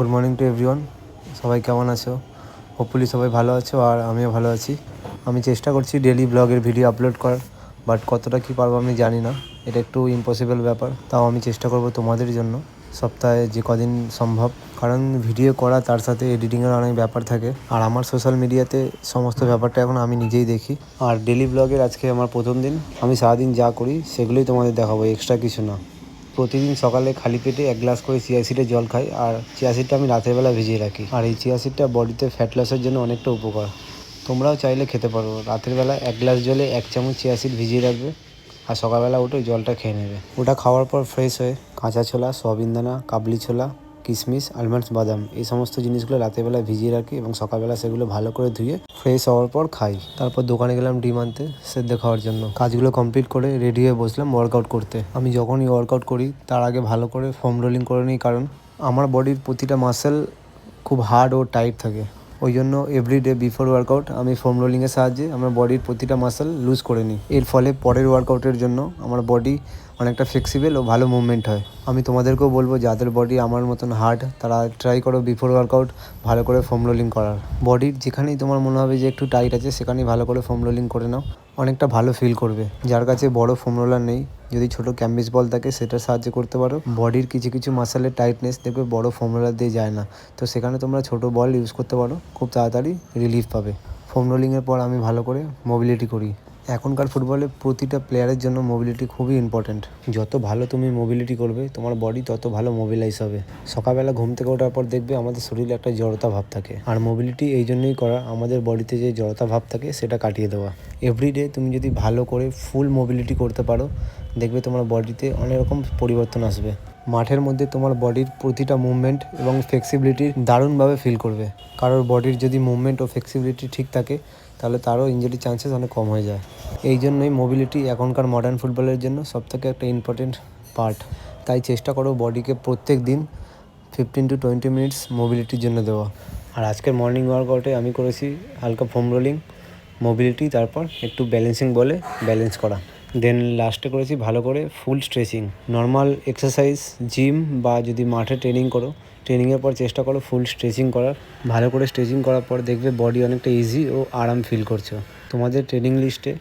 Good morning to everyone সবাই কেমন আছো? হোপফুলি সবাই ভালো আছো আর আমিও ভালো আছি। আমি চেষ্টা করছি ডেলি ব্লগের ভিডিও আপলোড করার বাট কতটা কী পারব আমি জানি না। এটা একটু ইম্পসিবল ব্যাপার, তাও আমি চেষ্টা করব তোমাদের জন্য। সপ্তাহে যে কদিন সম্ভব, কারণ ভিডিও করা, তার সাথে এডিটিংয়ের অনেক ব্যাপার থাকে। আর আমার সোশ্যাল মিডিয়াতে সমস্ত ব্যাপারটা এখন আমি নিজেই দেখি। আর ডেলি ব্লগের আজকে আমার প্রথম দিন। আমি সারাদিন যা করি, সেগুলোই তোমাদের দেখাবো এক্সট্রা কিছু না। প্রতিদিন সকালে খালি পেটে এক গ্লাস করে চিয়া সিডের জল খাই, আর চিয়া সিডটা আমি রাতের বেলা ভিজিয়ে রাখি। আর এই চিয়া সিডটা বডিতে ফ্যাট লসের জন্য অনেকটা উপকার। তোমরাও চাইলে খেতে পারো। রাতের বেলা এক গ্লাস জলে এক চামচ চিয়া সিড ভিজিয়ে রাখবে, আর সকালবেলা উঠে জলটা খেয়ে নেবে। ওটা খাওয়ার পর ফ্রেশ হয়ে কাঁচা ছোলা, সয়াবিন দানা, কাবলি ছোলা কিশমিশ আলমন্ডস বাদাম, এই সমস্ত জিনিসগুলো রাতের বেলা ভিজিয়ে রাখি এবং সকালবেলা সেগুলো ভালো করে ধুয়ে ফ্রেশ হওয়ার পর খাই। তারপর দোকানে গেলাম ডিম আনতে সেদ্ধ খাওয়ার জন্য। কাজগুলো কমপ্লিট করে রেডি হয়ে বসলাম ওয়ার্কআউট করতে। আমি যখনই ওয়ার্কআউট করি, তার আগে ভালো করে ফোম রোলিং করে নিই কারণ আমার বডির প্রতিটা মাসেল খুব হার্ড ও টাইট থাকে। ওই জন্য এভরিডে বিফোর ওয়ার্কআউট আমি ফোম রোলিংয়ের সাহায্যে আমার বডির প্রতিটা মাসেল লুজ করে নিই। এর ফলে পরের ওয়ার্কআউটের জন্য আমার বডি অনেকটা ফ্লেক্সিবল ও ভালো মুভমেন্ট হয়। আমি তোমাদেরকেও বলব, যাদের বডি আমার মতন হার্ড তারা ট্রাই করো বিফোর ওয়ার্কআউট ভালো করে ফোম রোলিং করার। বডির যেখানেই তোমার মনে হবে যে একটু টাইট আছে, সেখানেই ভালো করে ফোম রোলিং করে নাও। অনেকটা ভালো ফিল করবে। যার কাছে বড় ফোম রোলার নেই, যদি ছোট ক্যাম্বিস বল থাকে, সেটার সাহায্যে করতে পারো। বডির কিছু কিছু মাসালের টাইটনেস দেখবে বড় ফোম রোলার দিয়ে যায় না। তো সেখানে তোমরা ছোট বল ইউজ করতে পারো, খুব তাড়াতাড়ি রিলিফ পাবে। ফোম রোলিংয়ের পর আমি ভালো করে মোবিলিটি করি। এখনকার ফুটবলে প্রতিটা প্লেয়ারের জন্য মোবিলিটি খুবই ইম্পর্ট্যান্ট যত ভালো তুমি মোবিলিটি করবে, তোমার বডি তত ভালো মোবিলাইজ হবে। সকালবেলা ঘুম থেকে ওঠার পর দেখবে আমাদের শরীরে একটা জড়তা ভাব থাকে। আর মোবিলিটি এই জন্যই করা আমাদের বডিতে যে জড়তা ভাব থাকে, সেটা কাটিয়ে দেওয়া। এভরিডে তুমি যদি ভালো করে ফুল মোবিলিটি করতে পারো, দেখবে তোমার বডিতে অনেক রকম পরিবর্তন আসবে। মাঠের মধ্যে তোমার বডির প্রতিটা মুভমেন্ট এবং ফ্লেক্সিবিলিটি দারুণভাবে ফিল করবে। কারোর বডির যদি মুভমেন্ট ও ফ্লেক্সিবিলিটি ঠিক থাকে তাহলে তারও ইঞ্জুরির চান্সেস অনেক কম হয়ে যায়। এই জন্যই মোবিলিটি এখনকার মডার্ন ফুটবলের জন্য সবথেকে একটা ইম্পর্টেন্ট পার্ট তাই চেষ্টা করো বডিকে প্রত্যেক দিন ফিফটিন টু টোয়েন্টি মিনিটস মোবিলিটির জন্য দেওয়া। আর আজকের মর্নিং ওয়ার্কআউটে আমি করেছি হালকা ফোম রোলিং মোবিলিটি তারপর একটু ব্যালেন্সিং বলে ব্যালেন্স করা। দেন লাস্টে করেছি ভালো করে full stretching normal exercise gym বা যদি মাঠে ট্রেনিং করো ট্রেনিংয়ের পর চেষ্টা করো ফুল স্ট্রেচিং করার। ভালো করে স্ট্রেচিং করার পর দেখবে বডি অনেকটা ইজি ও আরাম ফিল করছ। তোমাদের ট্রেনিং লিস্টে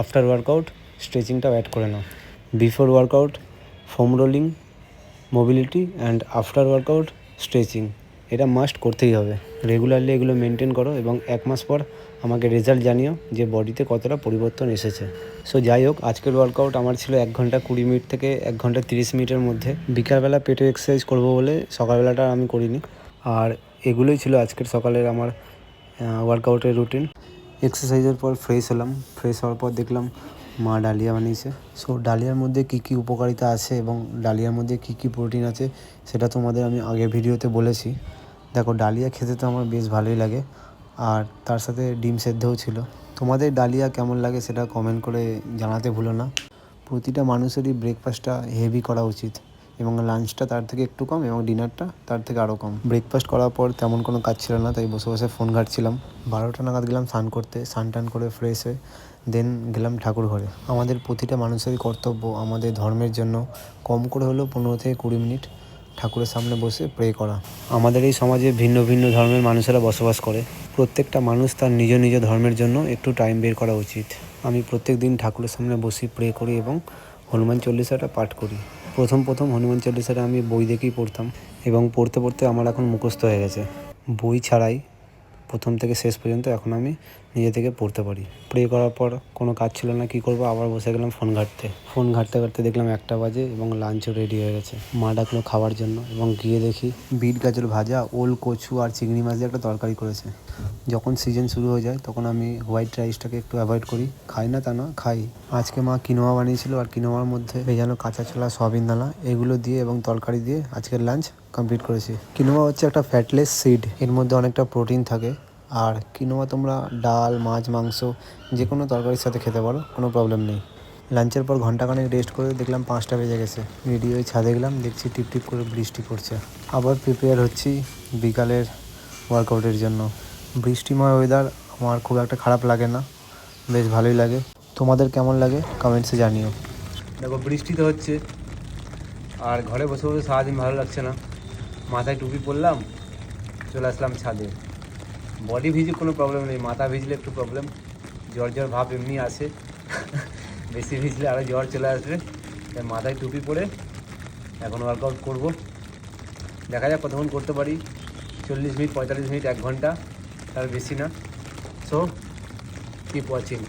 আফটার ওয়ার্কআউট স্ট্রেচিংটাও অ্যাড করে নাও। Before workout foam rolling mobility and after workout stretching এটা মাস্ট করতেই হবে। রেগুলারলি এগুলো মেনটেন করো এবং এক মাস পর আমাকে রেজাল্ট জানিও যে বডিতে কতটা পরিবর্তন এসেছে। সো যাই হোক, আজকের ওয়ার্কআউট আমার ছিল এক ঘণ্টা কুড়ি মিনিট থেকে এক ঘণ্টা তিরিশ মিনিটের মধ্যে। বিকালবেলা পেটে এক্সারসাইজ করব বলে সকালবেলাটা আমি করিনি। আর এগুলোই ছিল আজকের সকালের আমার ওয়ার্কআউটের রুটিন এক্সারসাইজের পর ফ্রেশ হলাম। ফ্রেশ হওয়ার পর দেখলাম মা ডালিয়া বানিয়েছে। সো ডালিয়ার মধ্যে কী কী উপকারিতা আছে এবং ডালিয়ার মধ্যে কী কী প্রোটিন আছে, সেটা তোমাদের আমি আগে ভিডিওতে বলেছি। দেখো, ডালিয়া খেতে তো আমার বেশ ভালোই লাগে। আর তার সাথে ডিম সেদ্ধও ছিল। তোমাদের ডালিয়া কেমন লাগে সেটা কমেন্ট করে জানাতে ভুলো না। প্রতিটা মানুষেরই ব্রেকফাস্টটা হেভি করা উচিত। এবং লাঞ্চটা তার থেকে একটু কম এবং ডিনারটা তার থেকে আরও কম। ব্রেকফাস্ট করার পর তেমন কোনো কাজ ছিল না, তাই বসে বসে ফোন ঘাটছিলাম। বারোটা নাগাদ গেলাম স্নান করতে, স্নান টান করে ফ্রেশ হয়ে দেন গেলাম ঠাকুর ঘরে। আমাদের প্রতিটা মানুষেরই কর্তব্য, আমাদের ধর্মের জন্য কম করে হলেও পনেরো থেকে কুড়ি মিনিট ঠাকুরের সামনে বসে প্রে করা। আমাদের এই সমাজে ভিন্ন ভিন্ন ধর্মের মানুষেরা বসবাস করে। প্রত্যেকটা মানুষ তার নিজ নিজ ধর্মের জন্য একটু টাইম বের করা উচিত। আমি প্রত্যেক দিন ঠাকুরের সামনে বসি প্রে করি এবং হনুমান চল্লিশাটা পাঠ করি। প্রথম প্রথম হনুমান চল্লিশাটা আমি বই দেখেই পড়তাম এবং পড়তে পড়তে আমার এখন মুখস্থ হয়ে গেছে। বই ছাড়াই প্রথম থেকে শেষ পর্যন্ত এখন আমি নিজে থেকে পড়তে পারি। প্রে করার পর কোনো কাজ ছিল না, কী করব? আবার বসে গেলাম ফোন ঘাঁটতে। ফোন ঘাঁটতে ঘাঁটতে দেখলাম একটা বাজে এবং লাঞ্চও রেডি হয়ে গেছে। মা ডাকলো খাওয়ার জন্য এবং গিয়ে দেখি বিট গাজর ভাজা, ওল কচু আর চিংড়ি মাছ দিয়ে একটা তরকারি করেছে। যখন সিজন শুরু হয়ে যায়, তখন আমি হোয়াইট রাইসটাকে একটু অ্যাভয়েড করি। খাই না তা না, খাই। আজকে মা কিনোয়া বানিয়েছিল আর কিনোয়ার মধ্যে ভেজানো কাঁচা ছোলা, সয়াবিন দানা, এগুলো দিয়ে এবং তরকারি দিয়ে আজকের লাঞ্চ কমপ্লিট করেছি। কিনোয়া হচ্ছে একটা ফ্যাটলেস সিড এর মধ্যে অনেকটা প্রোটিন থাকে। আর কিনোয়া তোমরা ডাল, মাছ, মাংস যে কোনো তরকারির সাথে খেতে পারো, কোনো প্রবলেম নেই। লাঞ্চের পর ঘন্টাখানেক রেস্ট করে দেখলাম পাঁচটা বেজে গেছে। রেডি হয়ে ছাদে গেলাম, দেখছি টিপ টিপ করে বৃষ্টি পড়ছে। আবার প্রিপেয়ার হচ্ছি বিকালের ওয়ার্কআউটের জন্য। বৃষ্টিময় ওয়েদার আমার খুব একটা খারাপ লাগে না। বেশ ভালোই লাগে। তোমাদের কেমন লাগে? কমেন্টসে জানিও। দেখো, বৃষ্টি তো হচ্ছে। আর ঘরে বসে বসে সারাদিন ভালো লাগছে না। মাথায় টুপি পরলাম, চলে আসলাম ছাদে। বডি ভিজে কোনো প্রবলেম নেই। মাথা ভিজলে একটু প্রবলেম জ্বর জ্বর ভাব এমনি আসে। বেশি ভিজলে আরও জ্বর চলে আসবে। তাই মাথায় টুপি পরে এখন ওয়ার্কআউট করব। দেখা যাক কতক্ষণ করতে পারি। চল্লিশ মিনিট, পঁয়তাল্লিশ মিনিট, এক ঘণ্টা। তার বেশি না। সো কিপ ওয়াচিং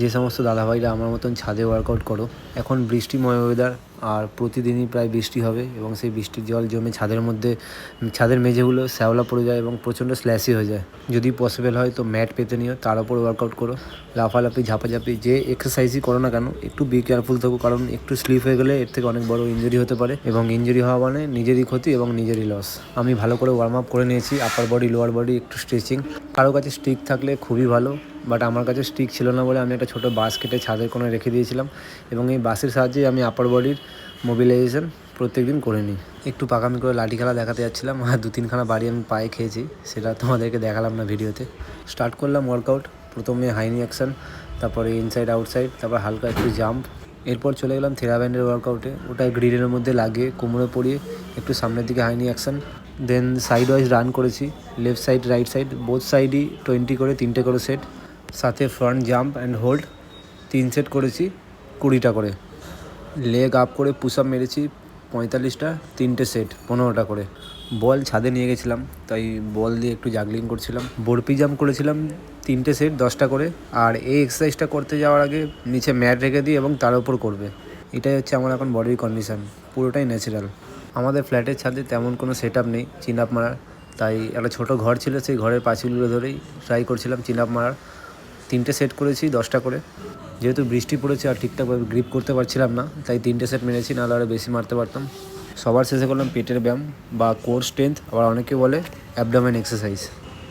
যে সমস্ত দাদাভাইরা আমার মতন ছাদে ওয়ার্কআউট করো, এখন বৃষ্টিময় ওয়েদার আর প্রতিদিনই প্রায় বৃষ্টি হবে এবং সেই বৃষ্টির জল জমে ছাদের মধ্যে, ছাদের মেঝেগুলো শ্যাওলা পড়ে যায় এবং প্রচণ্ড স্ল্যাশি হয়ে যায়। যদি পসিবল হয় তো ম্যাট পেতে নিও, তার উপর ওয়ার্কআউট করো। লাফালাফি, ঝাপাঝাপি, যে এক্সারসাইজই করো না কেন, একটু বি কেয়ারফুল থাকো কারণ একটু স্লিপ হয়ে গেলে এর থেকে অনেক বড় ইঞ্জুরি হতে পারে এবং ইঞ্জুরি হওয়া মানে নিজেরই ক্ষতি এবং নিজেরই লস আমি ভালো করে ওয়ার্ম আপ করে নিয়েছি আপার বডি লোয়ার বডি একটু স্ট্রেচিং কারও কাছে স্টিক থাকলে খুবই ভালো। বাট আমার কাছে স্টিক ছিল না বলে আমি একটা ছোটো বাস কেটে ছাদের কোণে রেখে দিয়েছিলাম এবং এই বাসের সাহায্যে আমি আপার বডির মোবিলাইজেশন প্রত্যেক দিন করে নিই। একটু পাকামি করে লাঠি খেলা দেখাতে যাচ্ছিলাম, আর দু তিনখানা বাড়ি আমি পায়ে খেয়েছি, সেটা তোমাদেরকে দেখালাম না ভিডিওতে। স্টার্ট করলাম ওয়ার্কআউট প্রথমে হাইনি অ্যাকশন তারপরে ইনসাইড আউটসাইড তারপর হালকা একটু জাম্প এরপর চলে গেলাম থেরাব্যান্ডের ওয়ার্কআউটে ওটা গ্রিলের মধ্যে লাগিয়ে কোমরে পরিয়ে একটু সামনের দিকে high knee action then side wise run করেছি left side right side both সাইডই twenty করে, তিনটে করে সেট সাথে ফ্রন্ট জাম্প অ্যান্ড হোল্ড তিন সেট করেছি, কুড়িটা করে। লেগ আপ করে পুশ আপ মেরেছি, পঁয়তাল্লিশটা, তিনটে সেট পনেরোটা করে। বল ছাদে নিয়ে গেছিলাম, তাই বল দিয়ে একটু জাগলিং করছিলাম। বরপি জাম্প করেছিলাম, তিনটে সেট দশটা করে। আর এই এক্সারসাইজটা করতে যাওয়ার আগে নিচে ম্যাট রেখে দিই এবং তার উপর করবে। এটাই হচ্ছে আমার এখন বডির কন্ডিশন পুরোটাই ন্যাচারাল আমাদের ফ্ল্যাটের ছাদে তেমন কোনো সেট আপ নেই চিন আপ মারার। তাই একটা ছোটো ঘর ছিল, সেই ঘরের পাঁচিলগুলো ধরেই ট্রাই করছিলাম চিন আপ মারার। তিনটে সেট করেছি, দশটা করে। যেহেতু বৃষ্টি পড়েছে আর ঠিকঠাকভাবে গ্রিপ করতে পারছিলাম না, তাই তিনটে সেট মেরেছি, নাহলে আরও বেশি মারতে পারতাম। সবার শেষে করলাম পেটের ব্যায়াম বা কোর স্ট্রেংথ আবার অনেকে বলে অ্যাবডামেন এক্সারসাইজ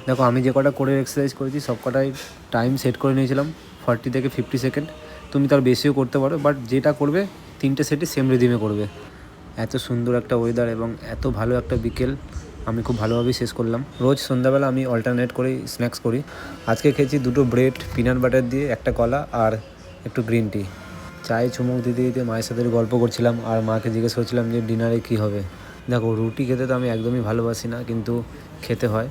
দেখো, আমি যে কটা কোরের এক্সারসাইজ করেছি, সব কটাই টাইম সেট করে নিয়েছিলাম ফর্টি থেকে ফিফটি সেকেন্ড তুমি তার বেশিও করতে পারো বাট যেটা করবে, তিনটে সেটই সেম রিদিমে করবে। এত সুন্দর একটা ওয়েদার এবং এত ভালো একটা বিকেল আমি খুব ভালোভাবেই শেষ করলাম। রোজ সন্ধ্যাবেলা আমি অল্টারনেট করেই স্ন্যাক্স করি। আজকে খেয়েছি দুটো ব্রেড পিনাট বাটার দিয়ে একটা কলা আর একটু গ্রিন টি চায়ে চুমুক দিতে দিতে মায়ের সাথে গল্প করছিলাম আর মাকে জিজ্ঞেস করছিলাম যে ডিনারে কী হবে? দেখো, রুটি খেতে তো আমি একদমই ভালোবাসি না, কিন্তু খেতে হয়।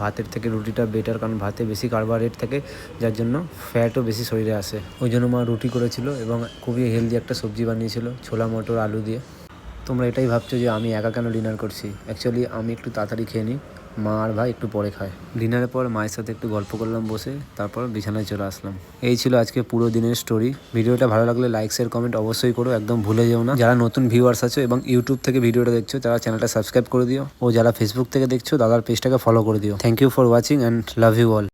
ভাতের থেকে রুটিটা বেটার কারণ ভাতে বেশি কার্বোহাইড্রেট থাকে, যার জন্য ফ্যাটও বেশি শরীরে আসে। ওই জন্য মা রুটি করেছিল এবং খুবই হেলদি একটা সবজি বানিয়েছিল, ছোলা মটর, আলু দিয়ে। তোমরা এটাই ভাবছ যে আমি একা কেন ডিনার করছি? অ্যাকচুয়ালি আমি একটু তাড়াতাড়ি খেয়ে নিই। মা আর ভাই একটু পরে খায়। ডিনারের পর মায়ের সাথে একটু গল্প করলাম বসে, তারপর বিছানায় চলে আসলাম। এই ছিল আজকে পুরো দিনের স্টোরি ভিডিওটা ভালো লাগলে লাইক শেয়ার কমেন্ট অবশ্যই করো। একদম ভুলে যেও না। যারা নতুন ভিউয়ার্স আছো এবং ইউটিউব থেকে ভিডিওটা দেখছ, তারা চ্যানেলটা সাবস্ক্রাইব করে দিও। ও যারা ফেসবুক থেকে দেখছ, দাদার পেজটাকে ফলো করে দিও। Thank you for watching and love you all